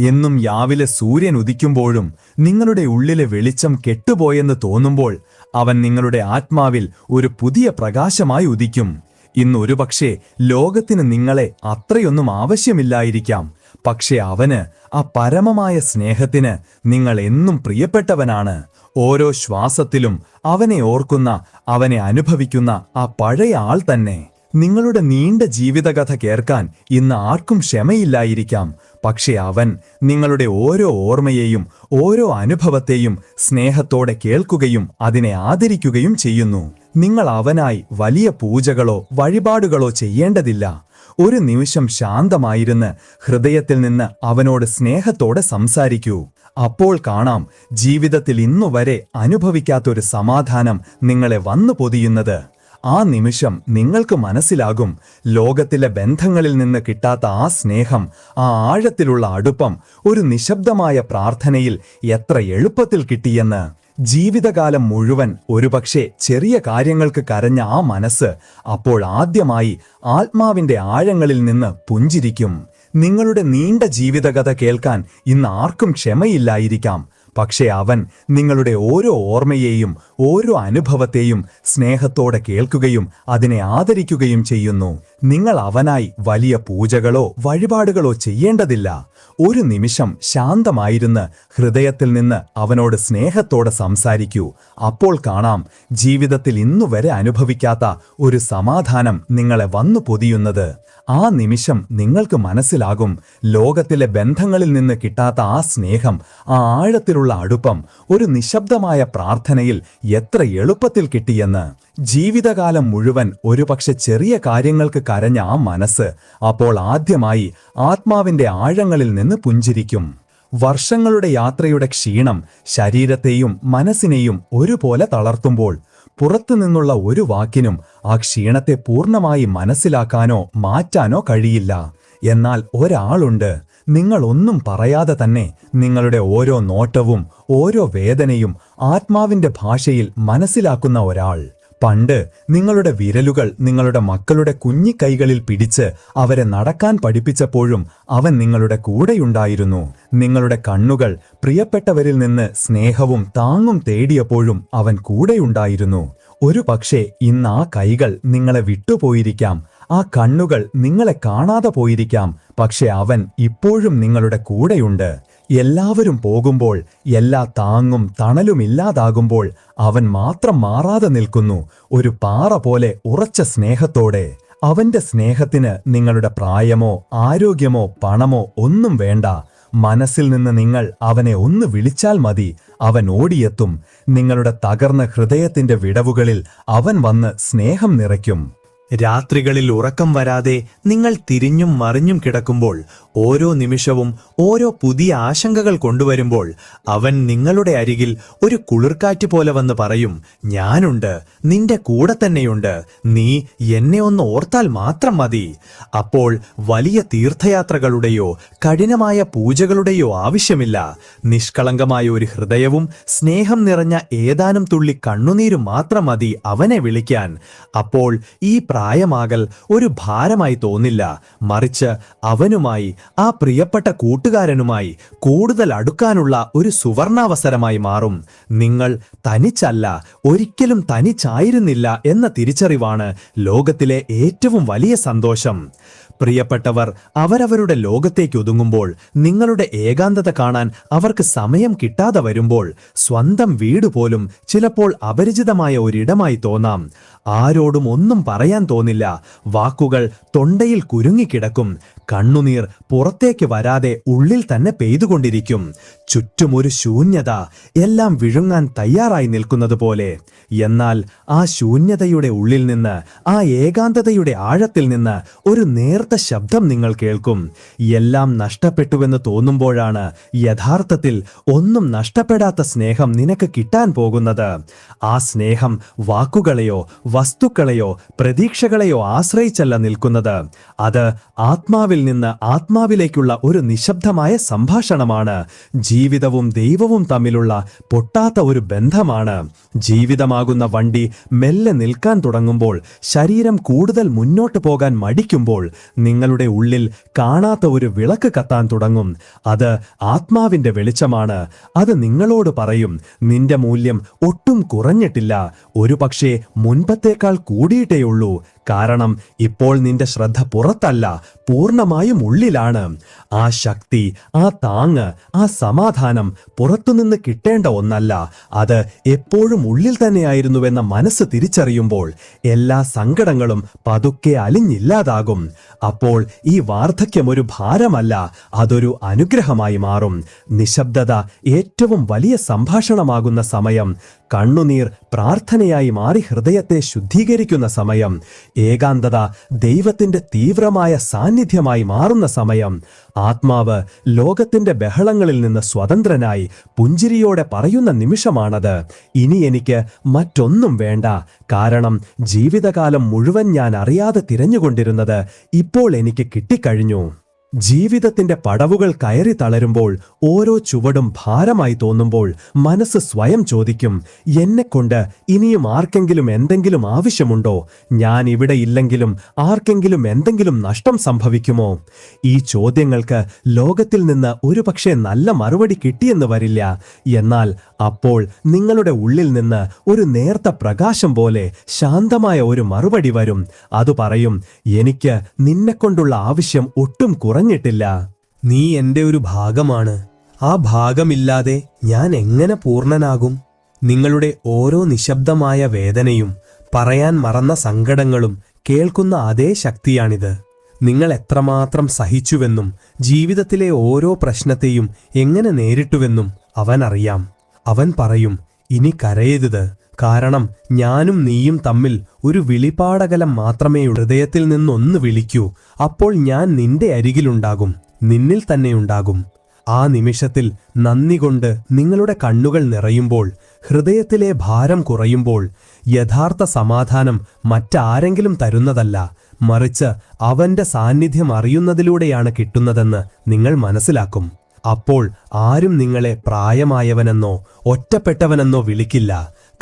എന്നും യാവിലെ സൂര്യൻ ഉദിക്കുമ്പോഴും നിങ്ങളുടെ ഉള്ളിലെ വെളിച്ചം കെട്ടുപോയെന്ന് തോന്നുമ്പോൾ അവൻ നിങ്ങളുടെ ആത്മാവിൽ ഒരു പുതിയ പ്രകാശമായി ഉദിക്കും. ഇന്ന് ഒരുപക്ഷെ ലോകത്തിന് നിങ്ങളെ അത്രയൊന്നും ആവശ്യമില്ലായിരിക്കാം. പക്ഷെ അവന് ആ പരമമായ സ്നേഹത്തിന് നിങ്ങൾ എന്നും പ്രിയപ്പെട്ടവനാണ്. ഓരോ ശ്വാസത്തിലും അവനെ ഓർക്കുന്ന അവനെ അനുഭവിക്കുന്ന ആ പഴയ ആൾ തന്നെ. നിങ്ങളുടെ നീണ്ട ജീവിതകഥ കേൾക്കാൻ ഇന്ന് ആർക്കും ക്ഷമയില്ലായിരിക്കാം. പക്ഷേ അവൻ നിങ്ങളുടെ ഓരോ ഓർമ്മയെയും ഓരോ അനുഭവത്തെയും സ്നേഹത്തോടെ കേൾക്കുകയും അതിനെ ആദരിക്കുകയും ചെയ്യുന്നു. നിങ്ങൾ അവനായി വലിയ പൂജകളോ വഴിപാടുകളോ ചെയ്യേണ്ടതില്ല. ഒരു നിമിഷം ശാന്തമായിരുന്ന് ഹൃദയത്തിൽ നിന്ന് അവനോട് സ്നേഹത്തോടെ സംസാരിക്കൂ. അപ്പോൾ കാണാം ജീവിതത്തിൽ ഇന്നുവരെ അനുഭവിക്കാത്തൊരു സമാധാനം നിങ്ങളെ വന്നു പൊതിയുന്നത് ആ നിമിഷം നിങ്ങൾക്ക് മനസ്സിലാകും ലോകത്തിലെ ബന്ധങ്ങളിൽ നിന്ന് കിട്ടാത്ത ആ സ്നേഹം ആ ആഴത്തിലുള്ള അടുപ്പം ഒരു നിശബ്ദമായ പ്രാർത്ഥനയിൽ എത്ര എളുപ്പത്തിൽ കിട്ടിയെന്ന്. ജീവിതകാലം മുഴുവൻ ഒരുപക്ഷെ ചെറിയ കാര്യങ്ങൾക്ക് കരഞ്ഞ ആ മനസ്സ് അപ്പോൾ ആദ്യമായി ആത്മാവിന്റെ ആഴങ്ങളിൽ നിന്ന് പുഞ്ചിരിക്കും. നിങ്ങളുടെ നീണ്ട ജീവിതകഥ കേൾക്കാൻ ഇന്ന് ആർക്കും ക്ഷമയില്ലായിരിക്കാം. പക്ഷേ അവൻ നിങ്ങളുടെ ഓരോ ഓർമ്മയെയും ഓരോ അനുഭവത്തെയും സ്നേഹത്തോടെ കേൾക്കുകയും അതിനെ ആദരിക്കുകയും ചെയ്യുന്നു. നിങ്ങൾ അവനായി വലിയ പൂജകളോ വഴിപാടുകളോ ചെയ്യേണ്ടതില്ല. ഒരു നിമിഷം ശാന്തമായിരുന്ന് ഹൃദയത്തിൽ നിന്ന് അവനോട് സ്നേഹത്തോടെ സംസാരിക്കൂ. അപ്പോൾ കാണാം ജീവിതത്തിൽ ഇന്നുവരെ അനുഭവിക്കാത്ത ഒരു സമാധാനം നിങ്ങളെ വന്നു പൊതിയുന്നത്. ആ നിമിഷം നിങ്ങൾക്ക് മനസ്സിലാകും ലോകത്തിലെ ബന്ധങ്ങളിൽ നിന്ന് കിട്ടാത്ത ആ സ്നേഹം ആ ആഴത്തിലുള്ള അടുപ്പം ഒരു നിശബ്ദമായ പ്രാർത്ഥനയിൽ എത്ര എളുപ്പത്തിൽ കിട്ടിയെന്ന്. ജീവിതകാലം മുഴുവൻ ഒരുപക്ഷെ ചെറിയ കാര്യങ്ങൾക്ക് കരഞ്ഞ ആ മനസ്സ് അപ്പോൾ ആദ്യമായി ആത്മാവിന്റെ ആഴങ്ങളിൽ നിന്ന് പുഞ്ചിരിക്കും. വർഷങ്ങളുടെ യാത്രയുടെ ക്ഷീണം ശരീരത്തെയും മനസ്സിനെയും ഒരുപോലെ തളർത്തുമ്പോൾ പുറത്തുനിന്നുള്ള ഒരു വാക്കിനും ആ ക്ഷീണത്തെ പൂർണമായി മനസ്സിലാക്കാനോ മാറ്റാനോ കഴിയില്ല. എന്നാൽ ഒരാളുണ്ട്. നിങ്ങൾ ഒന്നും പറയാതെ തന്നെ നിങ്ങളുടെ ഓരോ നോട്ടവും ഓരോ വേദനയും ആത്മാവിന്റെ ഭാഷയിൽ മനസ്സിലാക്കുന്ന ഒരാൾ. പണ്ട് നിങ്ങളുടെ വിരലുകൾ നിങ്ങളുടെ മക്കളുടെ കുഞ്ഞിക്കൈകളിൽ പിടിച്ച് അവരെ നടക്കാൻ പഠിപ്പിച്ചപ്പോഴും അവൻ നിങ്ങളുടെ കൂടെയുണ്ടായിരുന്നു. നിങ്ങളുടെ കണ്ണുകൾ പ്രിയപ്പെട്ടവരിൽ നിന്ന് സ്നേഹവും താങ്ങും തേടിയപ്പോഴും അവൻ കൂടെയുണ്ടായിരുന്നു. ഒരു പക്ഷേ ഇന്ന് ആ കൈകൾ നിങ്ങളെ വിട്ടുപോയിരിക്കാം. ആ കണ്ണുകൾ നിങ്ങളെ കാണാതെ പോയിരിക്കാം. പക്ഷെ അവൻ ഇപ്പോഴും നിങ്ങളുടെ കൂടെയുണ്ട്. എല്ലാവരും പോകുമ്പോൾ എല്ലാ താങ്ങും തണലുമില്ലാതാകുമ്പോൾ അവൻ മാത്രം മാറാതെ നിൽക്കുന്നു. ഒരു പാറ പോലെ ഉറച്ച സ്നേഹത്തോടെ. അവന്റെ സ്നേഹത്തിന് നിങ്ങളുടെ പ്രായമോ ആരോഗ്യമോ പണമോ ഒന്നും വേണ്ട. മനസ്സിൽ നിന്ന് നിങ്ങൾ അവനെ ഒന്ന് വിളിച്ചാൽ മതി. അവൻ ഓടിയെത്തും. നിങ്ങളുടെ തകർന്ന ഹൃദയത്തിന്റെ വിടവുകളിൽ അവൻ വന്ന് സ്നേഹം നിറയ്ക്കും. രാത്രികളിൽ ഉറക്കം വരാതെ നിങ്ങൾ തിരിഞ്ഞും മറിഞ്ഞും കിടക്കുമ്പോൾ ഓരോ നിമിഷവും ഓരോ പുതിയ ആശങ്കകൾ കൊണ്ടുവരുമ്പോൾ അവൻ നിങ്ങളുടെ അരികിൽ ഒരു കുളിർക്കാറ്റ് പോലെ വന്ന് പറയും ഞാനുണ്ട് നിന്റെ കൂടെ തന്നെയുണ്ട് നീ എന്നെ ഒന്ന് ഓർത്താൽ മാത്രം മതി. അപ്പോൾ വലിയ തീർത്ഥയാത്രകളുടെയോ കഠിനമായ പൂജകളുടെയോ ആവശ്യമില്ല. നിഷ്കളങ്കമായ ഒരു ഹൃദയവും സ്നേഹം നിറഞ്ഞ ഏതാനും തുള്ളി കണ്ണുനീരും മാത്രം മതി അവനെ വിളിക്കാൻ. അപ്പോൾ ഈ പ്രായമാകൽ ഒരു ഭാരമായി തോന്നില്ല. മറിച്ച് അവനുമായി ആ പ്രിയപ്പെട്ട കൂട്ടുകാരനുമായി കൂടുതൽ അടുക്കാനുള്ള ഒരു സുവർണാവസരമായി മാറും. നിങ്ങൾ തനിച്ചല്ല ഒരിക്കലും തനിച്ചായിരുന്നില്ല എന്ന തിരിച്ചറിവാണ് ലോകത്തിലെ ഏറ്റവും വലിയ സന്തോഷം. പ്രിയപ്പെട്ടവർ അവരവരുടെ ലോകത്തേക്ക് ഒതുങ്ങുമ്പോൾ നിങ്ങളുടെ ഏകാന്തത കാണാൻ അവർക്ക് സമയം കിട്ടാതെ വരുമ്പോൾ സ്വന്തം വീട് പോലും ചിലപ്പോൾ അപരിചിതമായ ഒരിടമായി തോന്നാം. ആരോടും ഒന്നും പറയാൻ തോന്നില്ല. വാക്കുകൾ തൊണ്ടയിൽ കുരുങ്ങിക്കിടക്കും. കണ്ണുനീർ പുറത്തേക്ക് വരാതെ ഉള്ളിൽ തന്നെ പെയ്തുകൊണ്ടിരിക്കും. ചുറ്റുമൊരു ശൂന്യത എല്ലാം വിഴുങ്ങാൻ തയ്യാറായി നിൽക്കുന്നത് പോലെ. എന്നാൽ ആ ശൂന്യതയുടെ ഉള്ളിൽ നിന്ന് ആ ഏകാന്തതയുടെ ആഴത്തിൽ നിന്ന് ഒരു നേർത്ത ശബ്ദം നിങ്ങൾ കേൾക്കും. എല്ലാം നഷ്ടപ്പെട്ടുവെന്ന് തോന്നുമ്പോഴാണ് യഥാർത്ഥത്തിൽ ഒന്നും നഷ്ടപ്പെടാത്ത സ്നേഹം നിനക്ക് കിട്ടാൻ പോകുന്നത്. ആ സ്നേഹം വാക്കുകളെയോ വസ്തുക്കളെയോ പ്രതീക്ഷകളെയോ ആശ്രയിച്ചല്ല നിൽക്കുന്നത്. അത് ആത്മാവിൽ നിന്ന് ആത്മാവിലേക്കുള്ള ഒരു നിശബ്ദമായ സംഭാഷണമാണ്. ജീവിതവും ദൈവവും തമ്മിലുള്ള പൊട്ടാത്ത ഒരു ബന്ധമാണ്. ജീവിതമാകുന്ന വണ്ടി മെല്ലെ നിൽക്കാൻ തുടങ്ങുമ്പോൾ ശരീരം കൂടുതൽ മുന്നോട്ട് പോകാൻ മടിക്കുമ്പോൾ നിങ്ങളുടെ ഉള്ളിൽ കാണാത്ത ഒരു വിളക്ക് കത്താൻ തുടങ്ങും. അത് ആത്മാവിന്റെ വെളിച്ചമാണ്. അത് നിങ്ങളോട് പറയും നിന്റെ മൂല്യം ഒട്ടും കുറഞ്ഞിട്ടില്ല. ഒരു പക്ഷേ മുൻപത്തേക്കാൾ കൂടിയിട്ടേയുള്ളൂ. കാരണം ഇപ്പോൾ നിന്റെ ശ്രദ്ധ പുറത്തല്ല പൂർണമായും ഉള്ളിലാണ്. ആ ശക്തി ആ താങ്ങ് ആ സമാധാനം പുറത്തുനിന്ന് കിട്ടേണ്ട ഒന്നല്ല. അത് എപ്പോഴും ഉള്ളിൽ തന്നെയായിരുന്നുവെന്ന മനസ്സ് തിരിച്ചറിയുമ്പോൾ എല്ലാ സങ്കടങ്ങളും പതുക്കെ അലിഞ്ഞില്ലാതാകും. അപ്പോൾ ഈ വാർദ്ധക്യം ഒരു ഭാരമല്ല അതൊരു അനുഗ്രഹമായി മാറും. നിശബ്ദത ഏറ്റവും വലിയ സംഭാഷണമാകുന്ന സമയം കണ്ണുനീർ പ്രാർത്ഥനയായി മാറി ഹൃദയത്തെ ശുദ്ധീകരിക്കുന്ന സമയം ഏകാന്തത ദൈവത്തിന്റെ തീവ്രമായ സാന്നിധ്യമായി മാറുന്ന സമയം ആത്മാവ് ലോകത്തിന്റെ ബഹളങ്ങളിൽ നിന്ന് സ്വതന്ത്രനായി പുഞ്ചിരിയോടെ പറയുന്ന നിമിഷമാണത്. ഇനി എനിക്ക് മറ്റൊന്നും വേണ്ട. കാരണം ജീവിതകാലം മുഴുവൻ ഞാൻ അറിയാതെ തിരഞ്ഞുകൊണ്ടിരുന്നത് ഇപ്പോൾ എനിക്ക് കിട്ടിക്കഴിഞ്ഞു. ജീവിതത്തിന്റെ പടവുകൾ കയറി തളരുമ്പോൾ ഓരോ ചുവടും ഭാരമായി തോന്നുമ്പോൾ മനസ്സ് സ്വയം ചോദിക്കും എന്നെക്കൊണ്ട് ഇനിയും ആർക്കെങ്കിലും എന്തെങ്കിലും ആവശ്യമുണ്ടോ? ഞാൻ ഇവിടെ ഇല്ലെങ്കിലും ആർക്കെങ്കിലും എന്തെങ്കിലും നഷ്ടം സംഭവിക്കുമോ? ഈ ചോദ്യങ്ങൾക്ക് ലോകത്തിൽ നിന്ന് ഒരുപക്ഷെ നല്ല മറുപടി കിട്ടിയെന്ന് വരില്ല. എന്നാൽ അപ്പോൾ നിങ്ങളുടെ ഉള്ളിൽ നിന്ന് ഒരു നേർത്ത പ്രകാശം പോലെ ശാന്തമായ ഒരു മറുപടി വരും. അത് പറയും എനിക്ക് നിന്നെക്കൊണ്ടുള്ള ആവശ്യം ഒട്ടും കുറഞ്ഞിട്ടില്ല നീ എന്റെ ഒരു ഭാഗമാണ്. ആ ഭാഗമില്ലാതെ ഞാൻ എങ്ങനെ പൂർണനാകും? നിങ്ങളുടെ ഓരോ നിശബ്ദമായ വേദനയും പറയാൻ മറന്ന സങ്കടങ്ങളും കേൾക്കുന്ന അതേ ശക്തിയാണിത്. നിങ്ങൾ എത്രമാത്രം സഹിച്ചുവെന്നും ജീവിതത്തിലെ ഓരോ പ്രശ്നത്തെയും എങ്ങനെ നേരിട്ടുവെന്നും അവൻ അറിയാം അവൻ പറയും ഇനി കരയരുത്. കാരണം ഞാനും നീയും തമ്മിൽ ഒരു വിളിപാടകലം മാത്രമേ ഹൃദയത്തിൽ നിന്നൊന്ന് വിളിക്കൂ. അപ്പോൾ ഞാൻ നിന്റെ അരികിലുണ്ടാകും നിന്നിൽ തന്നെയുണ്ടാകും ആ നിമിഷത്തിൽ നന്ദി കൊണ്ട് നിങ്ങളുടെ കണ്ണുകൾ നിറയുമ്പോൾ ഹൃദയത്തിലെ ഭാരം കുറയുമ്പോൾ യഥാർത്ഥ സമാധാനം മറ്റാരെങ്കിലും തരുന്നതല്ല. മറിച്ച് അവന്റെ സാന്നിധ്യം അറിയുന്നതിലൂടെയാണ് കിട്ടുന്നതെന്ന് നിങ്ങൾ മനസ്സിലാക്കും. അപ്പോൾ ആരും നിങ്ങളെ പ്രായമായവനെന്നോ ഒറ്റപ്പെട്ടവനെന്നോ വിളിക്കില്ല.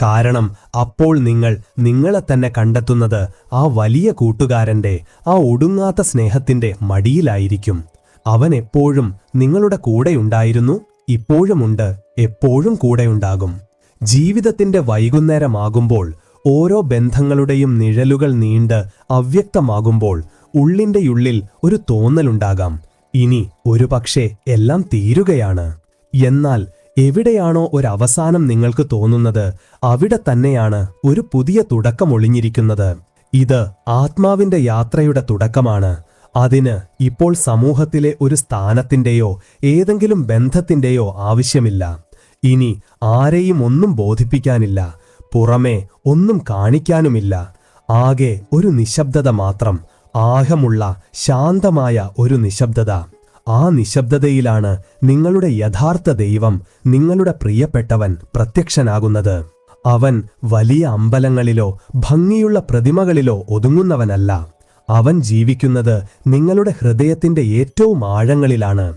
കാരണം അപ്പോൾ നിങ്ങൾ നിങ്ങളെ തന്നെ കണ്ടെത്തുന്നത് ആ വലിയ കൂട്ടുകാരന്റെ ആ ഒടുങ്ങാത്ത സ്നേഹത്തിന്റെ മടിയിലായിരിക്കും. അവൻ എപ്പോഴും നിങ്ങളുടെ കൂടെയുണ്ടായിരുന്നു ഇപ്പോഴുമുണ്ട് എപ്പോഴും കൂടെയുണ്ടാകും ജീവിതത്തിന്റെ വൈകുന്നേരമാകുമ്പോൾ ഓരോ ബന്ധങ്ങളുടെയും നിഴലുകൾ നീണ്ട് അവ്യക്തമാകുമ്പോൾ ഉള്ളിന്റെയുള്ളിൽ ഒരു തോന്നലുണ്ടാകാം. ഇനി ഒരുപക്ഷെ എല്ലാം തീരുകയാണ്. എന്നാൽ എവിടെയാണോ ഒരവസാനം നിങ്ങൾക്ക് തോന്നുന്നത് അവിടെ തന്നെയാണ് ഒരു പുതിയ തുടക്കം ഒളിഞ്ഞിരിക്കുന്നത്. ഇത് ആത്മാവിന്റെ യാത്രയുടെ തുടക്കമാണ്. അതിന് ഇപ്പോൾ സമൂഹത്തിലെ ഒരു സ്ഥാനത്തിന്റെയോ ഏതെങ്കിലും ബന്ധത്തിന്റെയോ ആവശ്യമില്ല. ഇനി ആരെയും ഒന്നും ബോധിപ്പിക്കാനില്ല. പുറമേ ഒന്നും കാണിക്കാനുമില്ല. ആകെ ഒരു നിശബ്ദത മാത്രം. ആഹമുള്ള ശാന്തമായ ഒരു നിശബ്ദത. ആ നിശബ്ദതയിലാണ് നിങ്ങളുടെ യഥാർത്ഥ ദൈവം നിങ്ങളുടെ പ്രിയപ്പെട്ടവൻ പ്രത്യക്ഷനാകുന്നത്. അവൻ വലിയ അമ്പലങ്ങളിലോ ഭംഗിയുള്ള പ്രതിമകളിലോ ഒതുങ്ങുന്നവനല്ല. അവൻ ജീവിക്കുന്നത് നിങ്ങളുടെ ഹൃദയത്തിന്റെ ഏറ്റവും ആഴങ്ങളിലാണ്.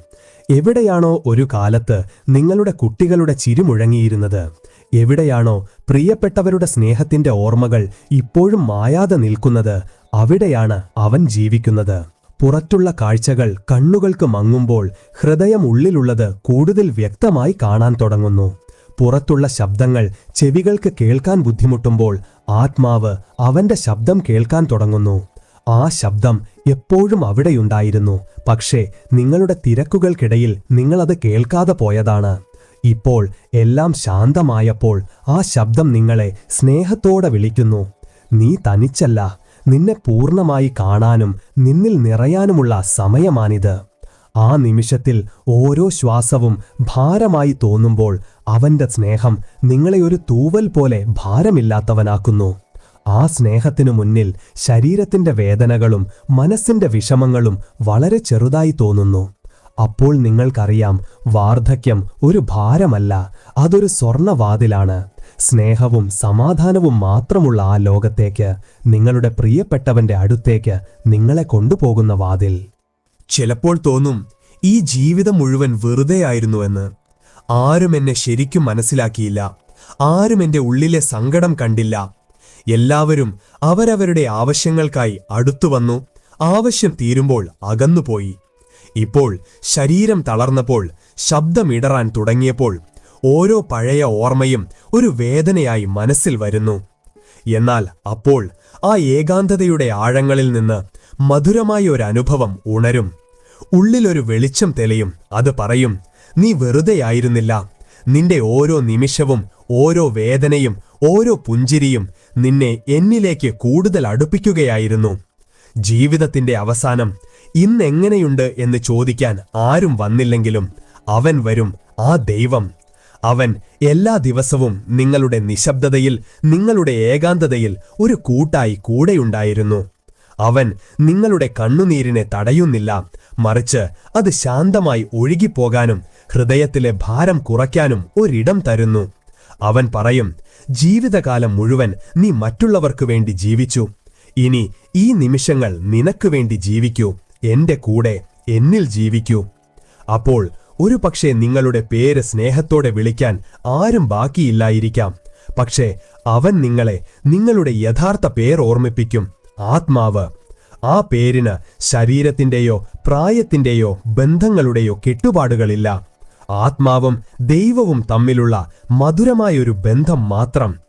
എവിടെയാണോ ഒരു കാലത്ത് നിങ്ങളുടെ കുട്ടികളുടെ ചിരിമുഴങ്ങിയിരുന്നത് എവിടെയാണോ പ്രിയപ്പെട്ടവരുടെ സ്നേഹത്തിന്റെ ഓർമ്മകൾ ഇപ്പോഴും മായാതെ നിൽക്കുന്നത് അവിടെയാണ് അവൻ ജീവിക്കുന്നത്. പുറത്തുള്ള കാഴ്ചകൾ കണ്ണുകൾക്ക് മങ്ങുമ്പോൾ ഹൃദയം ഉള്ളിലുള്ളത് കൂടുതൽ വ്യക്തമായി കാണാൻ തുടങ്ങുന്നു. പുറത്തുള്ള ശബ്ദങ്ങൾ ചെവികൾക്ക് കേൾക്കാൻ ബുദ്ധിമുട്ടുമ്പോൾ ആത്മാവ് അവന്റെ ശബ്ദം കേൾക്കാൻ തുടങ്ങുന്നു. ആ ശബ്ദം എപ്പോഴും അവിടെയുണ്ടായിരുന്നു. പക്ഷേ നിങ്ങളുടെ തിരക്കുകൾക്കിടയിൽ നിങ്ങളത് കേൾക്കാതെ പോയതാണ്. ഇപ്പോൾ എല്ലാം ശാന്തമായപ്പോൾ ആ ശബ്ദം നിങ്ങളെ സ്നേഹത്തോടെ വിളിക്കുന്നു. നീ തനിച്ചല്ല. നിന്നെ പൂർണമായി കാണാനും നിന്നിൽ നിറയാനുമുള്ള സമയമാണിത്. ആ നിമിഷത്തിൽ ഓരോ ശ്വാസവും ഭാരമായി തോന്നുമ്പോൾ അവന്റെ സ്നേഹം നിങ്ങളെ ഒരു തൂവൽ പോലെ ഭാരമില്ലാത്തവനാക്കുന്നു. ആ സ്നേഹത്തിനു മുന്നിൽ ശരീരത്തിന്റെ വേദനകളും മനസ്സിന്റെ വിഷമങ്ങളും വളരെ ചെറുതായി തോന്നുന്നു. അപ്പോൾ നിങ്ങൾക്കറിയാം വാർദ്ധക്യം ഒരു ഭാരമല്ല അതൊരു സ്വർണവാതിലാണ്. സ്നേഹവും സമാധാനവും മാത്രമുള്ള ആ ലോകത്തേക്ക് നിങ്ങളുടെ പ്രിയപ്പെട്ടവന്റെ അടുത്തേക്ക് നിങ്ങളെ കൊണ്ടുപോകുന്ന വാതിൽ. ചിലപ്പോൾ തോന്നും ഈ ജീവിതം മുഴുവൻ വെറുതെയായിരുന്നുവെന്ന് ആരും എന്നെ ശരിക്കും മനസ്സിലാക്കിയില്ല. ആരും എന്റെ ഉള്ളിലെ സങ്കടം കണ്ടില്ല. എല്ലാവരും അവരവരുടെ ആവശ്യങ്ങൾക്കായി അടുത്തു വന്നു. ആവശ്യം തീരുമ്പോൾ അകന്നുപോയി. ഇപ്പോൾ ശരീരം തളർന്നപ്പോൾ ശബ്ദമിടറാൻ തുടങ്ങിയപ്പോൾ ഓരോ പഴയ ഓർമ്മയും ഒരു വേദനയായി മനസ്സിൽ വരുന്നു. എന്നാൽ അപ്പോൾ ആ ഏകാന്തതയുടെ ആഴങ്ങളിൽ നിന്ന് മധുരമായ ഒരു അനുഭവം ഉണരും. ഉള്ളിലൊരു വെളിച്ചം തെളിയും. അത് പറയും നീ വെറുതെയായിരുന്നില്ല നിന്റെ ഓരോ നിമിഷവും ഓരോ വേദനയും ഓരോ പുഞ്ചിരിയും നിന്നെ എന്നിലേക്ക് കൂടുതൽ അടുപ്പിക്കുകയായിരുന്നു. ജീവിതത്തിന്റെ അവസാനം ഇന്നെങ്ങനെയുണ്ട് എന്ന് ചോദിക്കാൻ ആരും വന്നില്ലെങ്കിലും അവൻ വരും ആ ദൈവം. അവൻ എല്ലാ ദിവസവും നിങ്ങളുടെ നിശബ്ദതയിൽ നിങ്ങളുടെ ഏകാന്തതയിൽ ഒരു കൂട്ടായി കൂടെയുണ്ടായിരുന്നു. അവൻ നിങ്ങളുടെ കണ്ണുനീരിനെ തടയുന്നില്ല. മറിച്ച് അത് ശാന്തമായി ഒഴുകിപ്പോകാനും ഹൃദയത്തിലെ ഭാരം കുറയ്ക്കാനും ഒരിടം തരുന്നു. അവൻ പറയും ജീവിതകാലം മുഴുവൻ നീ മറ്റുള്ളവർക്കു വേണ്ടി ജീവിച്ചു. ഇനി ഈ നിമിഷങ്ങൾ നിനക്കു വേണ്ടി ജീവിക്കൂ. എന്റെ കൂടെ എന്നിൽ ജീവിക്കൂ. അപ്പോൾ ഒരു പക്ഷേ നിങ്ങളുടെ പേര് സ്നേഹത്തോടെ വിളിക്കാൻ ആരും ബാക്കിയില്ലായിരിക്കാം. പക്ഷേ അവൻ നിങ്ങളെ നിങ്ങളുടെ യഥാർത്ഥ പേർ ഓർമ്മിപ്പിക്കും. ആത്മാവ്. ആ പേരിന് ശരീരത്തിന്റെയോ പ്രായത്തിന്റെയോ ബന്ധങ്ങളുടെയോ കെട്ടുപാടുകളില്ല. ആത്മാവും ദൈവവും തമ്മിലുള്ള മധുരമായൊരു ബന്ധം മാത്രം.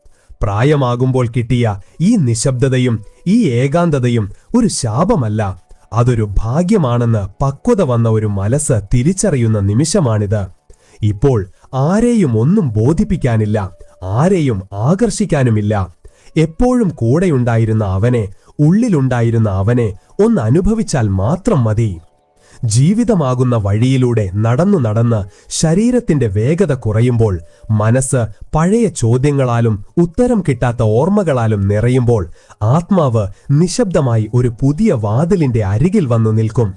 പ്രായമാകുമ്പോൾ കിട്ടിയ ഈ നിശബ്ദതയും ഈ ഏകാന്തതയും ഒരു ശാപമല്ല. അതൊരു ഭാഗ്യമാണെന്ന് പക്വത വന്ന ഒരു മനസ്സ് തിരിച്ചറിയുന്ന നിമിഷമാണിത്. ഇപ്പോൾ ആരെയും ഒന്നും ബോധിപ്പിക്കാനില്ല ആരെയും ആകർഷിക്കാനുമില്ല. എപ്പോഴും കൂടെയുണ്ടായിരുന്ന അവനെ ഉള്ളിലുണ്ടായിരുന്ന അവനെ ഒന്ന് അനുഭവിച്ചാൽ മാത്രം മതി. ജീവിതമാകുന്ന വഴിയിലൂടെ നടന്നു നടന്ന് ശരീരത്തിന്റെ വേഗത കുറയുമ്പോൾ മനസ്സ് പഴയ ചോദ്യങ്ങളാലും ഉത്തരം കിട്ടാത്ത ഓർമ്മകളാലും നിറയുമ്പോൾ ആത്മാവ് നിശബ്ദമായി ഒരു പുതിയ വാതിലിന്റെ അരികിൽ വന്നു നിൽക്കും.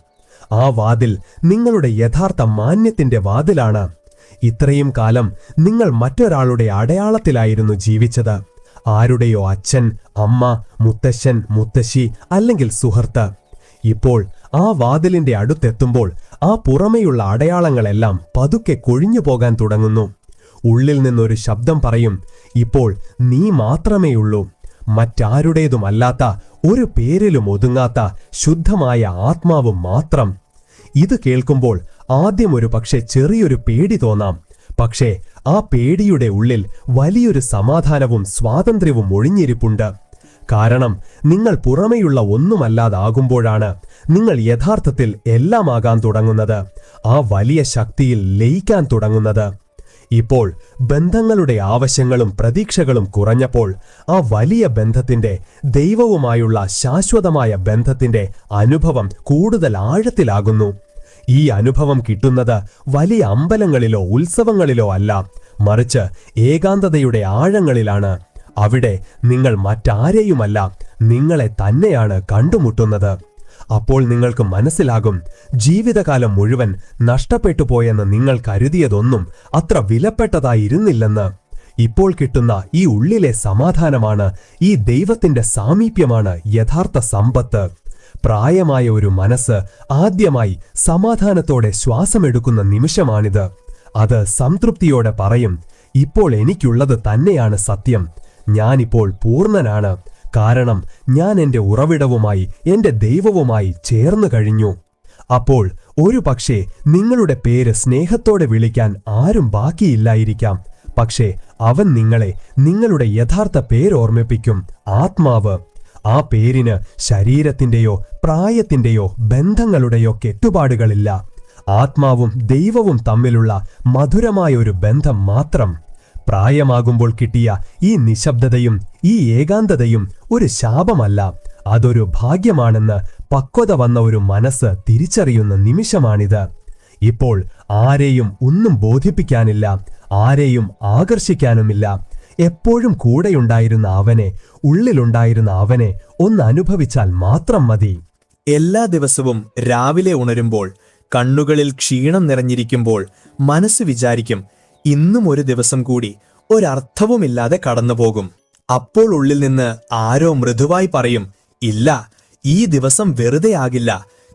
ആ വാതിൽ നിങ്ങളുടെ യഥാർത്ഥ മാന്യത്തിന്റെ വാതിലാണ്. ഇത്രയും കാലം നിങ്ങൾ മറ്റൊരാളുടെ അടയാളത്തിലായിരുന്നു ജീവിച്ചത്. ആരുടെയോ അച്ഛൻ അമ്മ മുത്തശ്ശൻ മുത്തശ്ശി അല്ലെങ്കിൽ സുഹൃത്ത്. ഇപ്പോൾ ആ വാതിലിന്റെ അടുത്തെത്തുമ്പോൾ ആ പുറമെയുള്ള അടയാളങ്ങളെല്ലാം പതുക്കെ കൊഴിഞ്ഞു പോകാൻ തുടങ്ങുന്നു. ഉള്ളിൽ നിന്നൊരു ശബ്ദം പറയും ഇപ്പോൾ നീ മാത്രമേയുള്ളൂ. മറ്റാരുടേതുമല്ലാത്ത ഒരു പേരിലും ഒതുങ്ങാത്ത ശുദ്ധമായ ആത്മാവ് മാത്രം. ഇത് കേൾക്കുമ്പോൾ ആദ്യം ഒരു പക്ഷെ ചെറിയൊരു പേടി തോന്നാം. പക്ഷേ ആ പേടിയുടെ ഉള്ളിൽ വലിയൊരു സമാധാനവും സ്വാതന്ത്ര്യവും ഒഴിഞ്ഞിരിപ്പുണ്ട്. കാരണം നിങ്ങൾ പുറമെയുള്ള ഒന്നുമല്ലാതാകുമ്പോഴാണ് നിങ്ങൾ യഥാർത്ഥത്തിൽ എല്ലാമാകാൻ തുടങ്ങുന്നത് ആ വലിയ ശക്തിയിൽ ലയിക്കാൻ തുടങ്ങുന്നത്. ഇപ്പോൾ ബന്ധങ്ങളുടെ ആവശ്യങ്ങളും പ്രതീക്ഷകളും കുറഞ്ഞപ്പോൾ ആ വലിയ ബന്ധത്തിന്റെ ദൈവവുമായുള്ള ശാശ്വതമായ ബന്ധത്തിന്റെ അനുഭവം കൂടുതൽ ആഴത്തിലാകുന്നു. ഈ അനുഭവം കിട്ടുന്നത് വലിയ അമ്പലങ്ങളിലോ ഉത്സവങ്ങളിലോ അല്ല മറിച്ച് ഏകാന്തതയുടെ ആഴങ്ങളിലാണ്. അവിടെ നിങ്ങൾ മറ്റാരെയുമല്ല നിങ്ങളെ തന്നെയാണ് കണ്ടുമുട്ടുന്നത്. അപ്പോൾ നിങ്ങൾക്ക് മനസ്സിലാകും ജീവിതകാലം മുഴുവൻ നഷ്ടപ്പെട്ടു പോയെന്ന് നിങ്ങൾ കരുതിയതൊന്നും അത്ര വിലപ്പെട്ടതായിരുന്നില്ലെന്ന്. ഇപ്പോൾ കിട്ടുന്ന ഈ ഉള്ളിലെ സമാധാനമാണ് ഈ ദൈവത്തിന്റെ സാമീപ്യമാണ് യഥാർത്ഥ സമ്പത്ത്. പ്രായമായ ഒരു മനസ്സ് ആദ്യമായി സമാധാനത്തോടെ ശ്വാസമെടുക്കുന്ന നിമിഷമാണിത്. അത് സംതൃപ്തിയോടെ പറയും ഇപ്പോൾ എനിക്കുള്ളത് തന്നെയാണ് സത്യം. ഞാനിപ്പോൾ പൂർണനാണ്. കാരണം ഞാൻ എന്റെ ഉറവിടവുമായി എന്റെ ദൈവവുമായി ചേർന്നു കഴിഞ്ഞു. അപ്പോൾ ഒരു പക്ഷേ നിങ്ങളുടെ പേര് സ്നേഹത്തോടെ വിളിക്കാൻ ആരും ബാക്കിയില്ലായിരിക്കാം. പക്ഷേ അവൻ നിങ്ങളെ നിങ്ങളുടെ യഥാർത്ഥ പേരോർമ്മിപ്പിക്കും ആത്മാവ്. ആ പേരിന് ശരീരത്തിന്റെയോ പ്രായത്തിന്റെയോ ബന്ധങ്ങളുടെയോ കെട്ടുപാടുകളില്ല. ആത്മാവും ദൈവവും തമ്മിലുള്ള മധുരമായ ഒരു ബന്ധം മാത്രം. പ്രായമാകുമ്പോൾ കിട്ടിയ ഈ നിശബ്ദതയും ഈ ഏകാന്തതയും ഒരു ശാപമല്ല. അതൊരു ഭാഗ്യമാണെന്ന് പക്വത വന്ന ഒരു മനസ്സ് തിരിച്ചറിയുന്ന നിമിഷമാണിത്. ഇപ്പോൾ ആരെയും ഒന്നും ബോധിപ്പിക്കാനില്ല ആരെയും ആകർഷിക്കാനുമില്ല. എപ്പോഴും കൂടെയുണ്ടായിരുന്ന അവനെ ഉള്ളിലുണ്ടായിരുന്ന അവനെ ഒന്ന് അനുഭവിച്ചാൽ മാത്രം മതി. എല്ലാ ദിവസവും രാവിലെ ഉണരുമ്പോൾ കണ്ണുകളിൽ ക്ഷീണം നിറഞ്ഞിരിക്കുമ്പോൾ മനസ്സ് വിചാരിക്കും ഇന്നും ഒരു ദിവസം കൂടി ഒരർത്ഥവുമില്ലാതെ കടന്നുപോകും. അപ്പോൾ ഉള്ളിൽ നിന്ന് ആരോ മൃദുവായി പറയും ഇല്ല ഈ ദിവസം വെറുതെ ആകില്ല.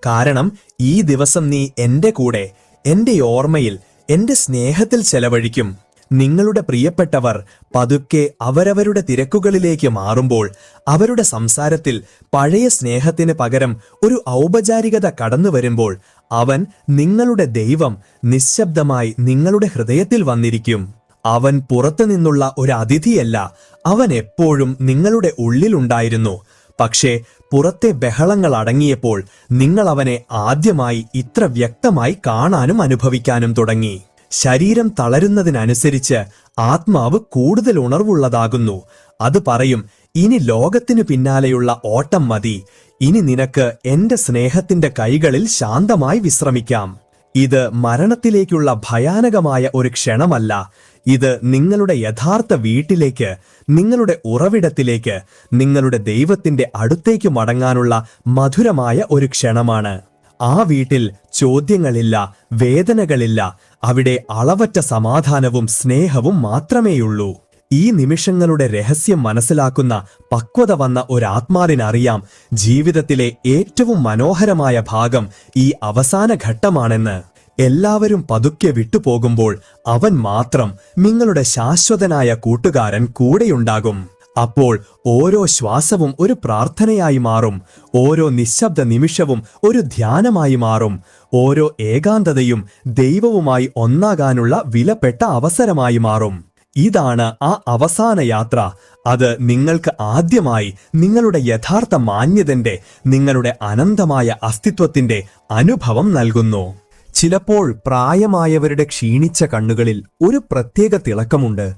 കാരണം ഈ ദിവസം നീ എന്റെ കൂടെ എന്റെ ഓർമ്മയിൽ എന്റെ സ്നേഹത്തിൽ ചെലവഴിക്കും. നിങ്ങളുടെ പ്രിയപ്പെട്ടവർ പതുക്കെ അവരവരുടെ തിരക്കുകളിലേക്ക് മാറുമ്പോൾ അവരുടെ സംസാരത്തിൽ പഴയ സ്നേഹത്തിന് പകരം ഒരു ഔപചാരികത കടന്നു വരുമ്പോൾ അവൻ നിങ്ങളുടെ ദൈവം നിശബ്ദമായി നിങ്ങളുടെ ഹൃദയത്തിൽ വന്നിരിക്കും. അവൻ പുറത്തു നിന്നുള്ള ഒരു അതിഥിയല്ല അവൻ എപ്പോഴും നിങ്ങളുടെ ഉള്ളിലുണ്ടായിരുന്നു പക്ഷേ പുറത്തെ ബഹളങ്ങൾ അടങ്ങിയപ്പോൾ നിങ്ങൾ അവനെ ആദ്യമായി ഇത്ര വ്യക്തമായി കാണാനും അനുഭവിക്കാനും തുടങ്ങി. ശരീരം തളരുന്നതിനനുസരിച്ച് ആത്മാവ് കൂടുതൽ ഉണർവുള്ളതാകുന്നു. അത് പറയും ഇനി ലോകത്തിനു പിന്നാലെയുള്ള ഓട്ടം മതി. ഇനി നിനക്ക് എന്റെ സ്നേഹത്തിന്റെ കൈകളിൽ ശാന്തമായി വിശ്രമിക്കാം. ഇത് മരണത്തിലേക്കുള്ള ഭയാനകമായ ഒരു ക്ഷണമല്ല. ഇത് നിങ്ങളുടെ യഥാർത്ഥ വീട്ടിലേക്ക് നിങ്ങളുടെ ഉറവിടത്തിലേക്ക് നിങ്ങളുടെ ദൈവത്തിന്റെ അടുത്തേക്ക് മടങ്ങാനുള്ള മധുരമായ ഒരു ക്ഷണമാണ്. ആ വീട്ടിൽ ചോദ്യങ്ങളില്ല വേദനകളില്ല. അവിടെ അളവറ്റ സമാധാനവും സ്നേഹവും മാത്രമേയുള്ളൂ. ഈ നിമിഷങ്ങളുടെ രഹസ്യം മനസ്സിലാക്കുന്ന പക്വത വന്ന ഒരാത്മാവിനറിയാം ജീവിതത്തിലെ ഏറ്റവും മനോഹരമായ ഭാഗം ഈ അവസാന ഘട്ടമാണെന്ന്. എല്ലാവരും പതുക്കെ വിട്ടുപോകുമ്പോൾ അവൻ മാത്രം നിങ്ങളുടെ ശാശ്വതനായ കൂട്ടുകാരൻ കൂടെയുണ്ടാകും. അപ്പോൾ ഓരോ ശ്വാസവും ഒരു പ്രാർത്ഥനയായി മാറും. ഓരോ നിശബ്ദ നിമിഷവും ഒരു ധ്യാനമായി മാറും. ഓരോ ഏകാന്തതയും ദൈവവുമായി ഒന്നാകാനുള്ള വിലപ്പെട്ട അവസരമായി മാറും. ഇതാണ് ആ അവസാന യാത്ര. അത് നിങ്ങൾക്ക് ആദ്യമായി നിങ്ങളുടെ യഥാർത്ഥ മാന്യതന്റെ നിങ്ങളുടെ അനന്തമായ അസ്തിത്വത്തിന്റെ അനുഭവം നൽകുന്നു. ചിലപ്പോൾ പ്രായമായവരുടെ ക്ഷീണിച്ച കണ്ണുകളിൽ ഒരു പ്രത്യേക തിളക്കമുണ്ട്.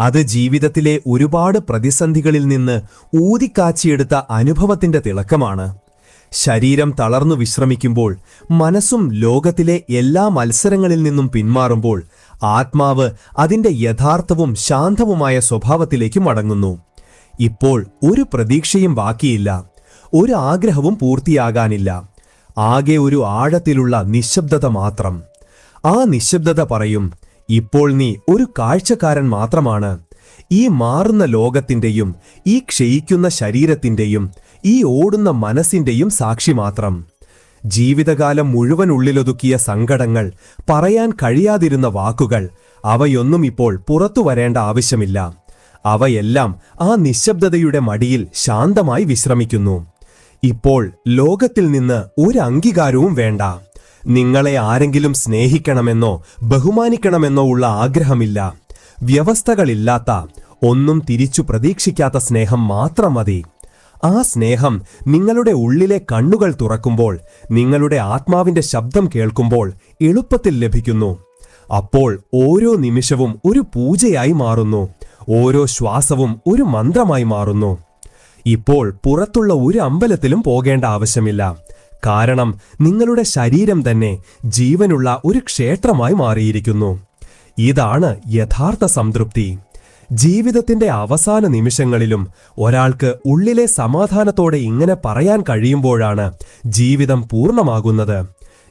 അത് ജീവിതത്തിലെ ഒരുപാട് പ്രതിസന്ധികളിൽ നിന്ന് ഊതിക്കാച്ചിയെടുത്ത അനുഭവത്തിന്റെ തിളക്കമാണ്. ശരീരം തളർന്നു വിശ്രമിക്കുമ്പോൾ മനസ്സും ലോകത്തിലെ എല്ലാ മത്സരങ്ങളിൽ നിന്നും പിന്മാറുമ്പോൾ ആത്മാവ് അതിന്റെ യഥാർത്ഥവും ശാന്തവുമായ സ്വഭാവത്തിലേക്ക് മടങ്ങുന്നു. ഇപ്പോൾ ഒരു പ്രതീക്ഷയും ബാക്കിയില്ല ഒരു ആഗ്രഹവും പൂർത്തിയാകാനില്ല. ആകെ ഒരു ആഴത്തിലുള്ള നിശബ്ദത മാത്രം. ആ നിശബ്ദത പറയും ഇപ്പോൾ നീ ഒരു കാഴ്ചക്കാരൻ മാത്രമാണ്. ഈ മാറുന്ന ലോകത്തിന്റെയും ഈ ക്ഷയിക്കുന്ന ശരീരത്തിന്റെയും ഈ ഓടുന്ന മനസ്സിന്റെയും സാക്ഷി മാത്രം. ജീവിതകാലം മുഴുവൻ ഉള്ളിലൊതുക്കിയ സങ്കടങ്ങൾ പറയാൻ കഴിയാതിരുന്ന വാക്കുകൾ അവയൊന്നും ഇപ്പോൾ പുറത്തു വരേണ്ട ആവശ്യമില്ല. അവയെല്ലാം ആ നിശബ്ദതയുടെ മടിയിൽ ശാന്തമായി വിശ്രമിക്കുന്നു. ഇപ്പോൾ ലോകത്തിൽ നിന്ന് ഒരു അംഗീകാരവും വേണ്ട. നിങ്ങളെ ആരെങ്കിലും സ്നേഹിക്കണമെന്നോ ബഹുമാനിക്കണമെന്നോ ഉള്ള ആഗ്രഹമില്ല. വ്യവസ്ഥകളില്ലാത്ത ഒന്നും തിരിച്ചു പ്രതീക്ഷിക്കാത്ത സ്നേഹം മാത്രം മതി. ആ സ്നേഹം നിങ്ങളുടെ ഉള്ളിലെ കണ്ണുകൾ തുറക്കുമ്പോൾ നിങ്ങളുടെ ആത്മാവിന്റെ ശബ്ദം കേൾക്കുമ്പോൾ എളുപ്പത്തിൽ ലഭിക്കുന്നു. അപ്പോൾ ഓരോ നിമിഷവും ഒരു പൂജയായി മാറുന്നു. ഓരോ ശ്വാസവും ഒരു മന്ത്രമായി മാറുന്നു. ഇപ്പോൾ പുറത്തുള്ള ഒരു അമ്പലത്തിലും പോകേണ്ട ആവശ്യമില്ല. കാരണം നിങ്ങളുടെ ശരീരം തന്നെ ജീവനുള്ള ഒരു ക്ഷേത്രമായി മാറിയിരിക്കുന്നു. ഇതാണ് യഥാർത്ഥ സംതൃപ്തി. ജീവിതത്തിന്റെ അവസാന നിമിഷങ്ങളിലും ഒരാൾക്ക് ഉള്ളിലെ സമാധാനത്തോടെ ഇങ്ങനെ പറയാൻ കഴിയുമ്പോഴാണ് ജീവിതം പൂർണമാകുന്നത്.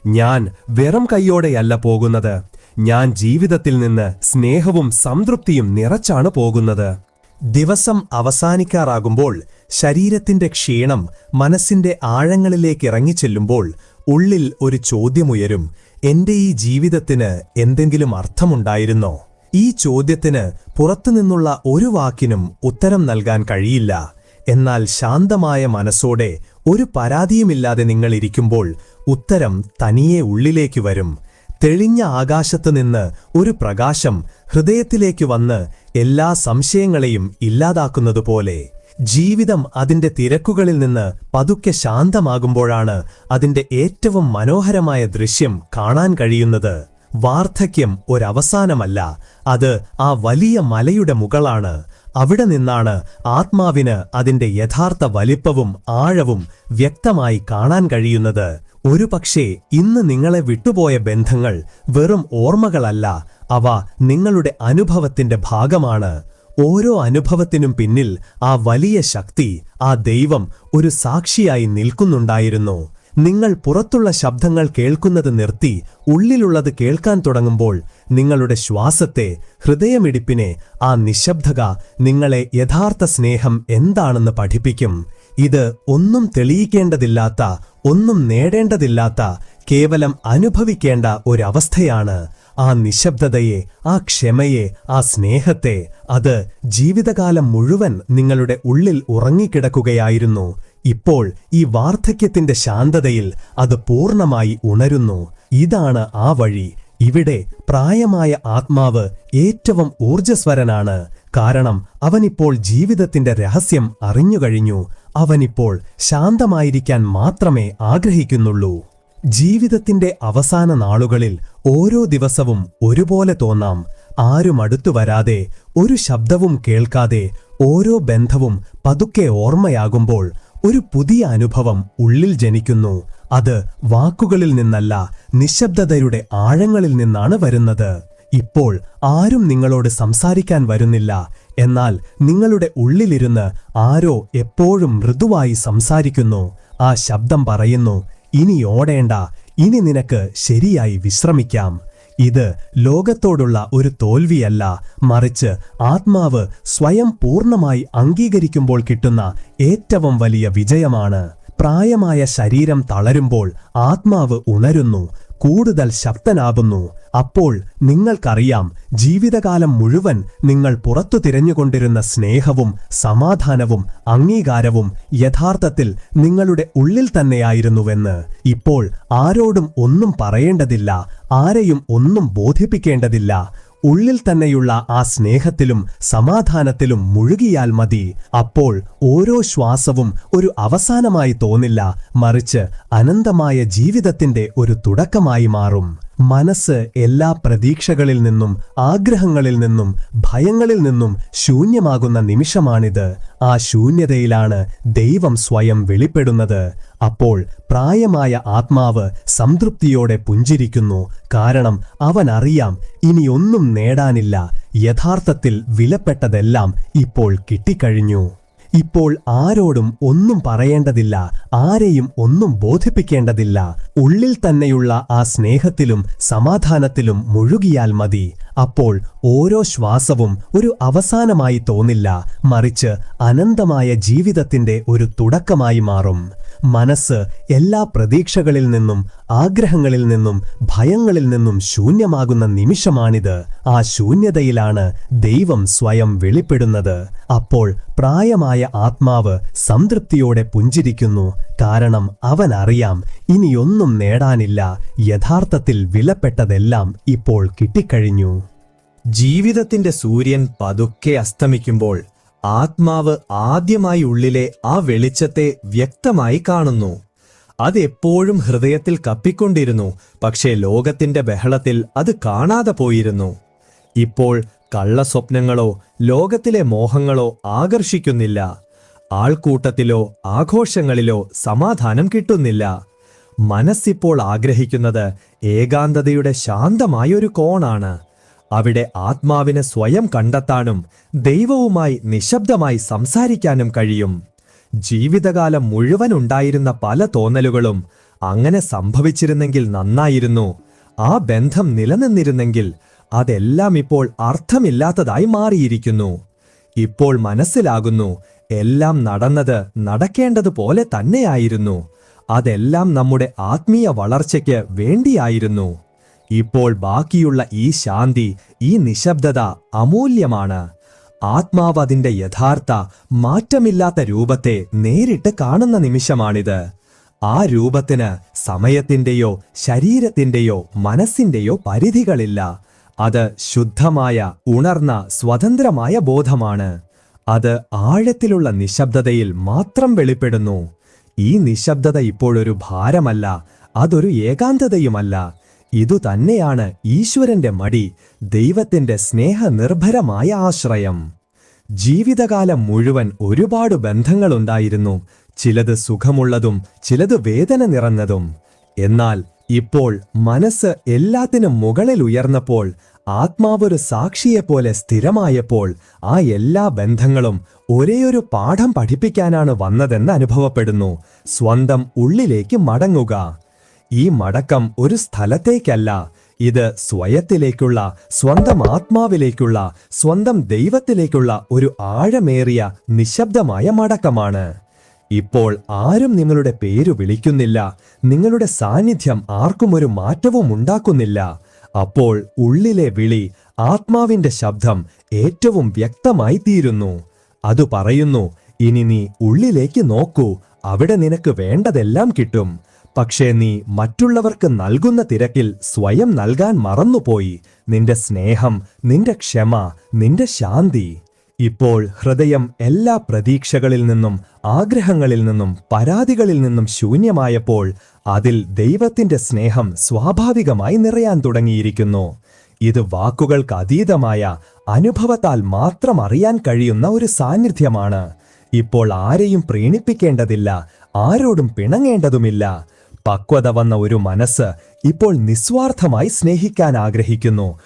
ഞാൻ വെറും കൈയോടെയല്ല പോകുന്നത്. ഞാൻ ജീവിതത്തിൽ നിന്ന് സ്നേഹവും സംതൃപ്തിയും നിറച്ചാണ് പോകുന്നത്. ദിവസം അവസാനിക്കാറാകുമ്പോൾ ശരീരത്തിന്റെ ക്ഷീണം മനസ്സിന്റെ ആഴങ്ങളിലേക്ക് ഇറങ്ങിച്ചെല്ലുമ്പോൾ ഉള്ളിൽ ഒരു ചോദ്യമുയരും എന്റെ ഈ ജീവിതത്തിന് എന്തെങ്കിലും അർത്ഥമുണ്ടായിരുന്നോ? ഈ ചോദ്യത്തിന് പുറത്തുനിന്നുള്ള ഒരു വാക്കിനും ഉത്തരം നൽകാൻ കഴിയില്ല. എന്നാൽ ശാന്തമായ മനസ്സോടെ ഒരു പരാതിയുമില്ലാതെ നിങ്ങൾ ഇരിക്കുമ്പോൾ ഉത്തരം തനിയെ ഉള്ളിലേക്ക് വരും. തെളിഞ്ഞ ആകാശത്ത് നിന്ന് ഒരു പ്രകാശം ഹൃദയത്തിലേക്ക് വന്ന് എല്ലാ സംശയങ്ങളെയും ഇല്ലാതാക്കുന്നതുപോലെ ജീവിതം അതിന്റെ തിരക്കുകളിൽ നിന്ന് പതുക്കെ ശാന്തമാകുമ്പോഴാണ് അതിന്റെ ഏറ്റവും മനോഹരമായ ദൃശ്യം കാണാൻ കഴിയുന്നത്. വാർദ്ധക്യം ഒരവസാനമല്ല. അത് ആ വലിയ മലയുടെ മുകളാണ്. അവിടെ നിന്നാണ് ആത്മാവിന് അതിന്റെ യഥാർത്ഥ വലിപ്പവും ആഴവും വ്യക്തമായി കാണാൻ കഴിയുന്നത്. ഒരുപക്ഷേ ഇന്ന് നിങ്ങളെ വിട്ടുപോയ ബന്ധങ്ങൾ വെറും ഓർമ്മകളല്ല. അവ നിങ്ങളുടെ അനുഭവത്തിന്റെ ഭാഗമാണ്. ഓരോ അനുഭവത്തിനും പിന്നിൽ ആ വലിയ ശക്തി ആ ദൈവം ഒരു സാക്ഷിയായി നിൽക്കുന്നുണ്ടായിരുന്നു. നിങ്ങൾ പുറത്തുള്ള ശബ്ദങ്ങൾ കേൾക്കുന്നത് നിർത്തി ഉള്ളിലുള്ളത് കേൾക്കാൻ തുടങ്ങുമ്പോൾ നിങ്ങളുടെ ശ്വാസത്തെ ഹൃദയമിടിപ്പിനെ ആ നിശബ്ദത നിങ്ങളെ യഥാർത്ഥ സ്നേഹം എന്താണെന്ന് പഠിപ്പിക്കും. ഇത് ഒന്നും തെളിയിക്കേണ്ടതില്ലാത്ത ഒന്നും നേടേണ്ടതില്ലാത്ത കേവലം അനുഭവിക്കേണ്ട ഒരവസ്ഥയാണ്. ആ നിശബ്ദതയെ ആ ക്ഷമയെ ആ സ്നേഹത്തെ അത് ജീവിതകാലം മുഴുവൻ നിങ്ങളുടെ ഉള്ളിൽ ഉറങ്ങിക്കിടക്കുകയായിരുന്നു. ഇപ്പോൾ ഈ വാർദ്ധക്യത്തിന്റെ ശാന്തതയിൽ അത് പൂർണമായി ഉണരുന്നു. ഇതാണ് ആ വഴി. ഇവിടെ പ്രായമായ ആത്മാവ് ഏറ്റവും ഊർജസ്വരനാണ് കാരണം അവനിപ്പോൾ ജീവിതത്തിന്റെ രഹസ്യം അറിഞ്ഞുകഴിഞ്ഞു അവനിപ്പോൾ ശാന്തമായിരിക്കാൻ മാത്രമേ ആഗ്രഹിക്കുന്നുള്ളൂ. ജീവിതത്തിന്റെ അവസാന നാളുകളിൽ ഓരോ ദിവസവും ഒരുപോലെ തോന്നാം. ആരും അടുത്തു വരാതെ ഒരു ശബ്ദവും കേൾക്കാതെ ഓരോ ബന്ധവും പതുക്കെ ഓർമ്മയാകുമ്പോൾ ഒരു പുതിയ അനുഭവം ഉള്ളിൽ ജനിക്കുന്നു. അത് വാക്കുകളിൽ നിന്നല്ല നിശബ്ദതയുടെ ആഴങ്ങളിൽ നിന്നാണ് വരുന്നത്. ഇപ്പോൾ ആരും നിങ്ങളോട് സംസാരിക്കാൻ വരുന്നില്ല. എന്നാൽ നിങ്ങളുടെ ഉള്ളിലിരുന്ന് ആരോ എപ്പോഴും മൃദുവായി സംസാരിക്കുന്നു. ആ ശബ്ദം പറയുന്നു ഇനി ഓടേണ്ട ഇനി നിനക്ക് ശരിയായി വിശ്രമിക്കാം. ഇത് ലോകത്തോടുള്ള ഒരു തോൽവിയല്ല. മറിച്ച് ആത്മാവ് സ്വയം പൂർണമായി അംഗീകരിക്കുമ്പോൾ കിട്ടുന്ന ഏറ്റവും വലിയ വിജയമാണ്. പ്രായമായ ശരീരം തളരുമ്പോൾ ആത്മാവ് ഉണരുന്നു. കൂടുതൽ ശക്തനാകുന്നു. അപ്പോൾ നിങ്ങൾക്കറിയാം ജീവിതകാലം മുഴുവൻ നിങ്ങൾ പുറത്തു തിരഞ്ഞുകൊണ്ടിരുന്ന സ്നേഹവും സമാധാനവും അംഗീകാരവും യഥാർത്ഥത്തിൽ നിങ്ങളുടെ ഉള്ളിൽ തന്നെയായിരുന്നുവെന്ന്. ഇപ്പോൾ ആരോടും ഒന്നും പറയേണ്ടതില്ല ആരെയും ഒന്നും ബോധിപ്പിക്കേണ്ടതില്ല. ഉള്ളിൽ തന്നെയുള്ള ആ സ്നേഹത്തിലും സമാധാനത്തിലും മുഴുകിയാൽ മതി. അപ്പോൾ ഓരോ ശ്വാസവും ഒരു അവസാനമായി തോന്നില്ല മറിച്ച് അനന്തമായ ജീവിതത്തിന്റെ ഒരു തുടക്കമായി മാറും. മനസ്സ് എല്ലാ പ്രതീക്ഷകളിൽ നിന്നും ആഗ്രഹങ്ങളിൽ നിന്നും ഭയങ്ങളിൽ നിന്നും ശൂന്യമാകുന്ന നിമിഷമാണിത്. ആ ശൂന്യതയിലാണ് ദൈവം സ്വയം വെളിപ്പെടുന്നത്. അപ്പോൾ പ്രായമായ ആത്മാവ് സംതൃപ്തിയോടെ പുഞ്ചിരിക്കുന്നു. കാരണം അവനറിയാം ഇനിയൊന്നും നേടാനില്ല. യഥാർത്ഥത്തിൽ വിലപ്പെട്ടതെല്ലാം ഇപ്പോൾ കിട്ടിക്കഴിഞ്ഞു. ഇപ്പോൾ ആരോടും ഒന്നും പറയേണ്ടതില്ല ആരെയും ഒന്നും ബോധിപ്പിക്കേണ്ടതില്ല. ഉള്ളിൽ തന്നെയുള്ള ആ സ്നേഹത്തിലും സമാധാനത്തിലും മുഴുകിയാൽ മതി. അപ്പോൾ ഓരോ ശ്വാസവും ഒരു അവസാനമായി തോന്നില്ല മറിച്ച് അനന്തമായ ജീവിതത്തിന്റെ ഒരു തുടക്കമായി മാറും. മനസ്സ് എല്ലാ പ്രതീക്ഷകളിൽ നിന്നും ആഗ്രഹങ്ങളിൽ നിന്നും ഭയങ്ങളിൽ നിന്നും ശൂന്യമാകുന്ന നിമിഷമാണിത്. ആ ശൂന്യതയിലാണ് ദൈവം സ്വയം വെളിപ്പെടുന്നത്. അപ്പോൾ പ്രായമായ ആത്മാവ് സംതൃപ്തിയോടെ പുഞ്ചിരിക്കുന്നു. കാരണം അവൻ അറിയാം ഇനിയൊന്നും നേടാനില്ല. യഥാർത്ഥത്തിൽ വിലപ്പെട്ടതെല്ലാം ഇപ്പോൾ കിട്ടിക്കഴിഞ്ഞു. ജീവിതത്തിന്റെ സൂര്യൻ പതുക്കെ അസ്തമിക്കുമ്പോൾ ആത്മാവ് ആദ്യമായി ഉള്ളിലെ ആ വെളിച്ചത്തെ വ്യക്തമായി കാണുന്നു. അതെപ്പോഴും ഹൃദയത്തിൽ കപ്പിക്കൊണ്ടിരുന്നു പക്ഷേ ലോകത്തിന്റെ ബഹളത്തിൽ അത് കാണാതെ പോയിരുന്നു. ഇപ്പോൾ കള്ളസ്വപ്നങ്ങളോ ലോകത്തിലെ മോഹങ്ങളോ ആകർഷിക്കുന്നില്ല. ആൾക്കൂട്ടത്തിലോ ആഘോഷങ്ങളിലോ സമാധാനം കിട്ടുന്നില്ല. മനസ്സിപ്പോൾ ആഗ്രഹിക്കുന്നത് ഏകാന്തതയുടെ ശാന്തമായൊരു കോണാണ്. അവിടെ ആത്മാവിനെ സ്വയം കണ്ടെത്താനും ദൈവവുമായി നിശബ്ദമായി സംസാരിക്കാനും കഴിയും. ജീവിതകാലം മുഴുവൻ ഉണ്ടായിരുന്ന പല തോന്നലുകളും അങ്ങനെ സംഭവിച്ചിരുന്നെങ്കിൽ നന്നായിരുന്നു. ആ ബന്ധം നിലനിന്നിരുന്നെങ്കിൽ അതെല്ലാം ഇപ്പോൾ അർത്ഥമില്ലാത്തതായി മാറിയിരിക്കുന്നു. ഇപ്പോൾ മനസ്സിലാകുന്നു എല്ലാം നടന്നത് നടക്കേണ്ടതുപോലെ തന്നെയായിരുന്നു. അതെല്ലാം നമ്മുടെ ആത്മീയ വളർച്ചയ്ക്ക് വേണ്ടിയായിരുന്നു. ഇപ്പോൾ ബാക്കിയുള്ള ഈ ശാന്തി ഈ നിശബ്ദത അമൂല്യമാണ്. ആത്മാവ് അതിന്റെ യഥാർത്ഥ മാറ്റമില്ലാത്ത രൂപത്തെ നേരിട്ട് കാണുന്ന നിമിഷമാണിത്. ആ രൂപത്തിന് സമയത്തിന്റെയോ ശരീരത്തിന്റെയോ മനസ്സിന്റെയോ പരിധികളില്ല. അത് ശുദ്ധമായ ഉണർന്ന സ്വതന്ത്രമായ ബോധമാണ്. അത് ആഴത്തിലുള്ള നിശബ്ദതയിൽ മാത്രം വെളിപ്പെടുന്നു. ഈ നിശബ്ദത ഇപ്പോഴൊരു ഭാരമല്ല അതൊരു ഏകാന്തതയുമല്ല. ഇതുതന്നെയാണ് ഈശ്വരന്റെ മടി ദൈവത്തിന്റെ സ്നേഹനിർഭരമായ ആശ്രയം. ജീവിതകാലം മുഴുവൻ ഒരുപാട് ബന്ധങ്ങളുണ്ടായിരുന്നു ചിലത് സുഖമുള്ളതും ചിലത് വേദന നിറഞ്ഞതും. എന്നാൽ ഇപ്പോൾ മനസ്സ് എല്ലാത്തിനും മുകളിൽ ഉയർന്നപ്പോൾ ആത്മാവൊരു സാക്ഷിയെപ്പോലെ സ്ഥിരമായപ്പോൾ ആ എല്ലാ ബന്ധങ്ങളും ഒരേയൊരു പാഠം പഠിപ്പിക്കാനാണ് വന്നതെന്ന് അനുഭവപ്പെടുന്നു. സ്വന്തം ഉള്ളിലേക്ക് മടങ്ങുക. ഈ മടക്കം ഒരു സ്ഥലത്തേക്കല്ല. ഇത് സ്വയത്തിലേക്കുള്ള സ്വന്തം ആത്മാവിലേക്കുള്ള സ്വന്തം ദൈവത്തിലേക്കുള്ള ഒരു ആഴമേറിയ നിശബ്ദമായ മടക്കമാണ്. ഇപ്പോൾ ആരും നിങ്ങളുടെ പേരു വിളിക്കുന്നില്ല. നിങ്ങളുടെ സാന്നിധ്യം ആർക്കും ഒരു മാറ്റവും ഉണ്ടാക്കുന്നില്ല. അപ്പോൾ ഉള്ളിലെ വിളി ആത്മാവിന്റെ ശബ്ദം ഏറ്റവും വ്യക്തമായി തീരുന്നു. അത് പറയുന്നു ഇനി നീ ഉള്ളിലേക്ക് നോക്കൂ. അവിടെ നിനക്ക് വേണ്ടതെല്ലാം കിട്ടും. പക്ഷേ നീ മറ്റുള്ളവർക്ക് നൽകുന്ന തിരക്കിൽ സ്വയം നൽകാൻ മറന്നുപോയി. നിന്റെ സ്നേഹം നിന്റെ ക്ഷമ നിന്റെ ശാന്തി. ഇപ്പോൾ ഹൃദയം എല്ലാ പ്രതീക്ഷകളിൽ നിന്നും ആഗ്രഹങ്ങളിൽ നിന്നും പരാതികളിൽ നിന്നും ശൂന്യമായപ്പോൾ അതിൽ ദൈവത്തിന്റെ സ്നേഹം സ്വാഭാവികമായി നിറയാൻ തുടങ്ങിയിരിക്കുന്നു. ഇത് വാക്കുകൾക്ക് അതീതമായ അനുഭവത്താൽ മാത്രം അറിയാൻ കഴിയുന്ന ഒരു സാന്നിധ്യമാണ്. ഇപ്പോൾ ആരെയും പ്രീണിപ്പിക്കേണ്ടതില്ല ആരോടും പിണങ്ങേണ്ടതുമില്ല. പക്വത വന്ന ഒരു മനസ്സ് ഇപ്പോൾ നിസ്വാർത്ഥമായി സ്നേഹിക്കാൻ ആഗ്രഹിക്കുന്നു.